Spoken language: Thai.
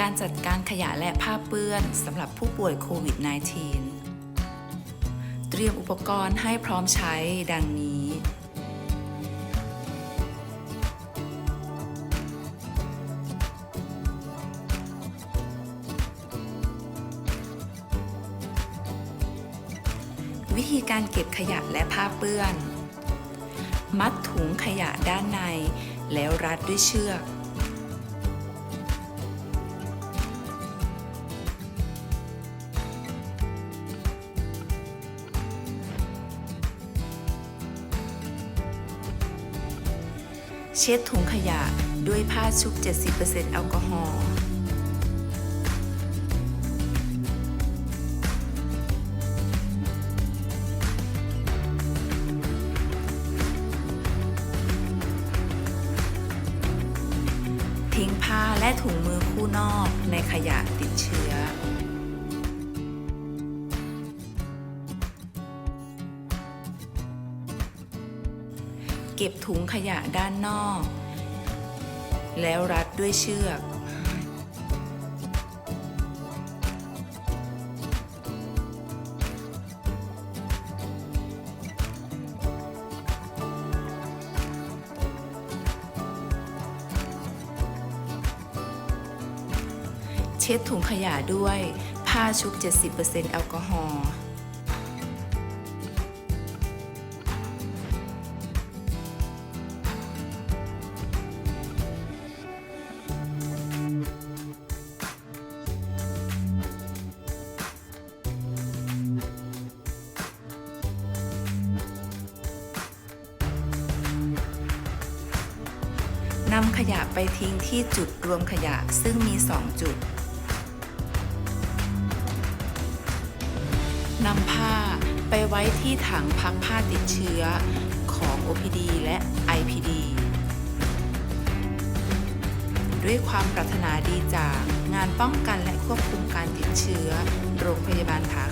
การจัดการขยะและผ้าเปื้อนสำหรับผู้ป่วยโควิด -19 เตรียมอุปกรณ์ให้พร้อมใช้ดังนี้ วิธีการเก็บขยะและผ้าเปื้อน มัดถุงขยะด้านในแล้วรัดด้วยเชือก เช็ดถุงขยะด้วยผ้าชุบ 70%แอลกอฮอล์ทิ้งผ้าและถุงมือคู่นอกในขยะติดเชื้อ เก็บถุงขยะด้านนอก แล้วรัดด้วยเชือก เช็ดถุงขยะด้วยผ้าชุบ 70%แอลกอฮอล์ นำขยะไปทิ้งที่จุดรวมขยะซึ่งมี 2 จุด นำผ้าไปไว้ที่ถังพักผ้าติดเชื้อของ OPD และ IPD ด้วยความปรารถนาดีจากงานป้องกันและควบคุมการติดเชื้อ โรงพยาบาลผา